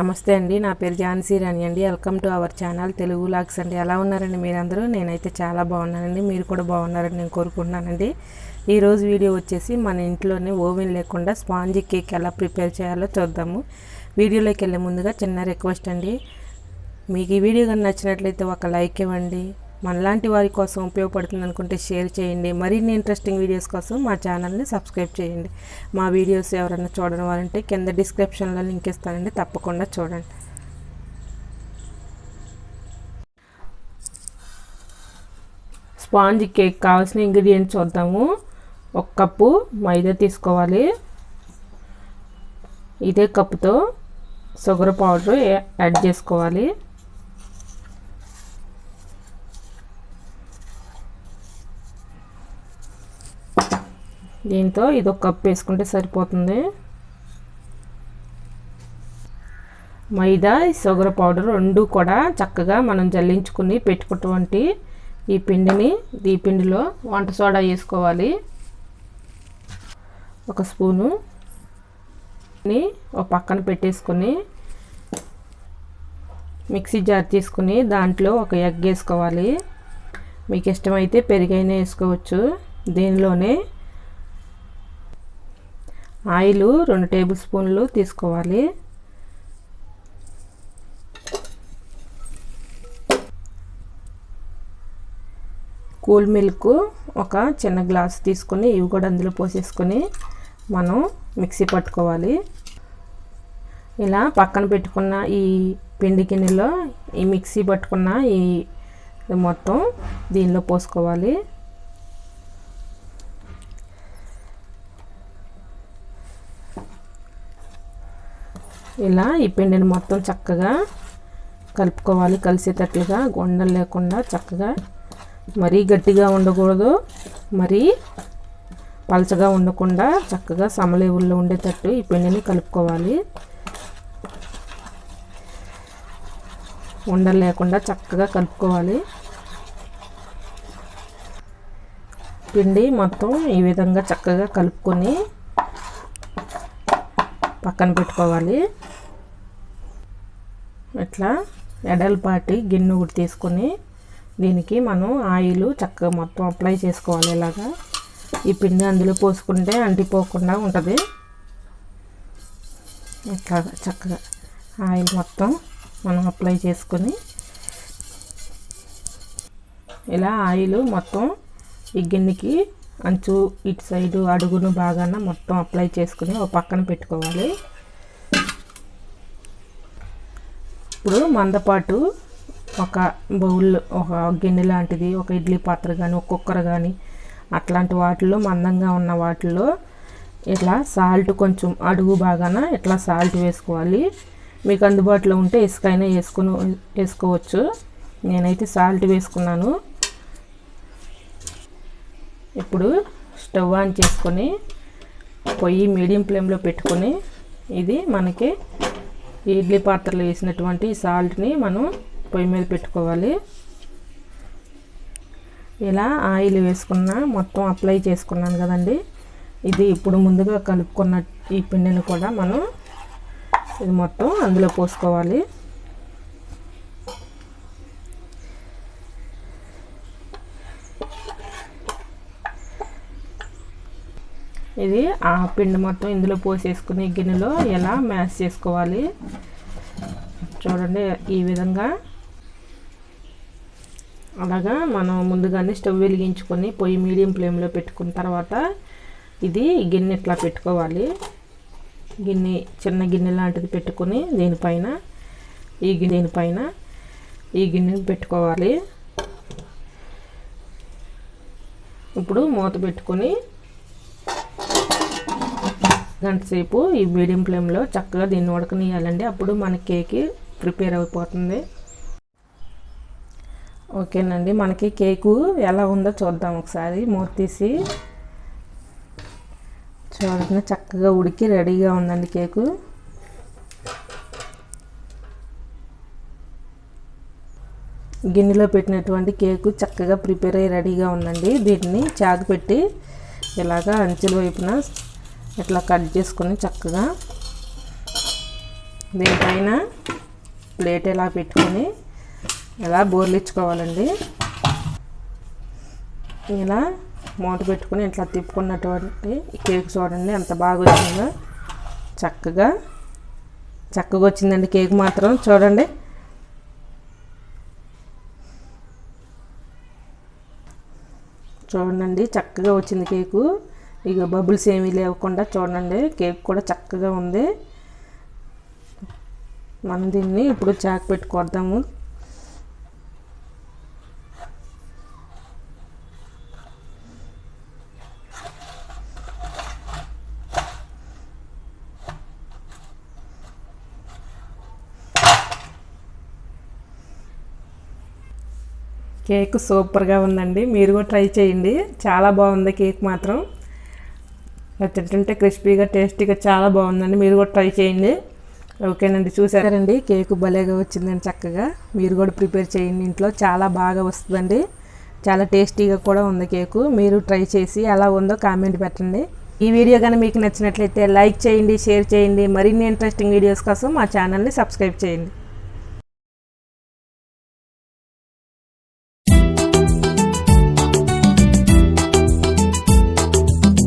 నమస్తే అండి నా పేరు ఝాన్సీ రాణి అండి. Welcome to our channel Telugu logs అండి. ఎలా ఉన్నారండి మీరందరూ? నేనైతే చాలా బాగున్నానండి మీరు కూడా బాగున్నారని నేను కోరుకుంటున్నానండి. ఈరోజు వీడియో వచ్చేసి మన ఇంట్లోనే ఓవెన్ లేకుండా స్పాంజీ కేక్ ఎలా ప్రిపేర్ చేయాలో చూద్దాము. వీడియోలోకి వెళ్ళే ముందుగా చిన్న రిక్వెస్ట్ అండి. మీకు ఈ వీడియో కానీ నచ్చినట్లయితే ఒక లైక్ ఇవ్వండి మనలాంటి వారి కోసం ఉపయోగపడుతుంది అనుకుంటే షేర్ చేయండి. మరిన్ని ఇంట్రెస్టింగ్ వీడియోస్ కోసం మా ఛానల్ని సబ్స్క్రైబ్ చేయండి. మా వీడియోస్ ఎవరైనా చూడడం వారంటే కింద డిస్క్రిప్షన్లో లింక్ ఇస్తానండి. తప్పకుండా చూడండి. స్పాంజ్ కేక్ కావాల్సిన ఇంగ్రీడియంట్స్ చూద్దాము. ఒక కప్పు మైదా తీసుకోవాలి. ఇదే కప్పుతో షుగర్ పౌడర్ యాడ్ చేసుకోవాలి. దీంతో ఇది ఒక కప్ వేసుకుంటే సరిపోతుంది. మైదా షుగర్ పౌడర్ రెండు కూడా చక్కగా మనం జల్లించుకుని పెట్టుకున్నటువంటి ఈ పిండిని ఈ పిండిలో వంట సోడా వేసుకోవాలి. ఒక స్పూను ఒక పక్కన పెట్టేసుకొని మిక్సీ జార్ తీసుకుని దాంట్లో ఒక ఎగ్ వేసుకోవాలి. మీకు ఇష్టమైతే పెరుగైనా వేసుకోవచ్చు. దీనిలోనే ఆయిల్ రెండు టేబుల్ స్పూన్లు తీసుకోవాలి. కూల్ మిల్క్ ఒక చిన్న గ్లాస్ తీసుకొని ఇవి కూడా అందులో పోసేసుకొని మనం మిక్సీ పట్టుకోవాలి. ఇలా పక్కన పెట్టుకున్న ఈ పిండి గిన్నెలో ఈ మిక్సీ పట్టుకున్న ఈ మొత్తం దీనిలో పోసుకోవాలి. ఇలా ఈ పిండిని మొత్తం చక్కగా కలుపుకోవాలి కలిసేటట్లుగా గొండలు లేకుండా చక్కగా. మరీ గట్టిగా ఉండకూడదు మరీ పలచగా ఉండకుండా చక్కగా సమలేవుల్లో ఉండేటట్టు ఈ పిండిని కలుపుకోవాలి. ఉండలు లేకుండా చక్కగా కలుపుకోవాలి. పిండి మొత్తం ఈ విధంగా చక్కగా కలుపుకొని పక్కన పెట్టుకోవాలి. ఇట్లా ఎడలపాటి గిన్నె ఒకటి తీసుకొని దీనికి మనం ఆయిల్ చక్కగా మొత్తం అప్లై చేసుకోవాలి ఇలాగా. ఈ పిండి అందులో పోసుకుంటే అంటిపోకుండా ఉంటుంది. ఇట్లా చక్కగా ఆయిల్ మొత్తం మనం అప్లై చేసుకొని ఇలా ఆయిల్ మొత్తం ఈ గిన్నెకి అంచు ఇటు సైడు అడుగును బాగాన మొత్తం అప్లై చేసుకుని ఒక పక్కన పెట్టుకోవాలి. ఇప్పుడు మందపాటు ఒక బౌల్ ఒక గిన్నె లాంటిది ఒక ఇడ్లీ పాత్ర కానీ ఒక కుక్కర్ కానీ అట్లాంటి వాటిల్లో మందంగా ఉన్న వాటిల్లో ఇట్లా సాల్ట్ కొంచెం అడుగు బాగాన ఇట్లా సాల్ట్ వేసుకోవాలి. మీకు అందుబాటులో ఉంటే ఇసుకైనా వేసుకుని వేసుకోవచ్చు. నేనైతే సాల్ట్ వేసుకున్నాను. ఇప్పుడు స్టవ్ ఆన్ చేసుకొని పొయ్యి మీడియం ఫ్లేమ్లో పెట్టుకొని ఇది మనకి ఇడ్లీ పాత్రలో వేసినటువంటి సాల్ట్ని మనం పొయ్యి మీద పెట్టుకోవాలి. ఇలా ఆయిల్ వేసుకున్న మొత్తం అప్లై చేసుకున్నాను కదండి. ఇది ఇప్పుడు ముందుగా కలుపుకున్న ఈ పిండిని కూడా మనం ఇది మొత్తం అందులో పోసుకోవాలి. ఇది ఆ పిండి మొత్తం ఇందులో పోసేసుకుని గిన్నెలో ఎలా మ్యాష్ చేసుకోవాలి? చూడండి ఈ విధంగా. అలాగా మనం ముందుగానే స్టవ్ వెలిగించుకొని పొయ్యి మీడియం ఫ్లేమ్లో పెట్టుకున్న తర్వాత ఇది గిన్నె ఇట్లా పెట్టుకోవాలి. గిన్నె చిన్న గిన్నె లాంటిది పెట్టుకొని దీనిపైన ఈ గిన్నె దీనిపైన ఈ గిన్నెని పెట్టుకోవాలి. ఇప్పుడు మూత పెట్టుకొని గంట సేపు ఈ మీడియం ఫ్లేమ్లో చక్కగా దీన్ని ఉడకనియాలండి అప్పుడు మన కేక్ ప్రిపేర్ అయిపోతుంది. ఓకేనండి మనకి కేకు ఎలా ఉందో చూద్దాం ఒకసారి. మూత తీసి చూడండి చక్కగా ఉడికి రెడీగా ఉందండి కేకు. గిన్నెలో పెట్టినటువంటి కేకు చక్కగా ప్రిపేర్ అయ్యి రెడీగా ఉందండి. దీన్ని చాకు పెట్టి ఇలాగా అంచుల వైపున ఇట్లా కట్ చేసుకొని చక్కగా దీనిపైన ప్లేట్ ఇలా పెట్టుకొని ఇలా బోర్లిచ్చుకోవాలండి. ఇలా మూత పెట్టుకొని ఇట్లా తిప్పుకున్నటువంటి కేక్ చూడండి ఎంత బాగా వచ్చిందో చక్కగా చక్కగా వచ్చిందండి కేక్ మాత్రం చూడండి. చూడండి చక్కగా వచ్చింది కేకు. ఇక బబుల్స్ ఏమీ లేకుండా చూడండి. కేక్ కూడా చక్కగా ఉంది. మనం దీన్ని ఇప్పుడు చాక్ పెట్టి కొడదాము కేక్ సూపర్గా ఉందండి. మీరు కూడా ట్రై చేయండి. చాలా బాగుంది కేక్ మాత్రం. తింటుంటే క్రిస్పీగా టేస్టీగా చాలా బాగుందండి. మీరు కూడా ట్రై చేయండి. ఓకేనండి చూసారండి కేక్ భలేగా వచ్చిందండి చక్కగా మీరు కూడా ప్రిపేర్ చేయండి ఇంట్లో. చాలా బాగా వస్తుందండి. చాలా టేస్టీగా కూడా ఉంది కేకు. మీరు ట్రై చేసి ఎలా ఉందో కామెంట్ పెట్టండి. ఈ వీడియో కానీ మీకు నచ్చినట్లయితే లైక్ చేయండి షేర్ చేయండి. మరిన్ని ఇంట్రెస్టింగ్ వీడియోస్ కోసం మా ఛానల్ని సబ్స్క్రైబ్ చేయండి.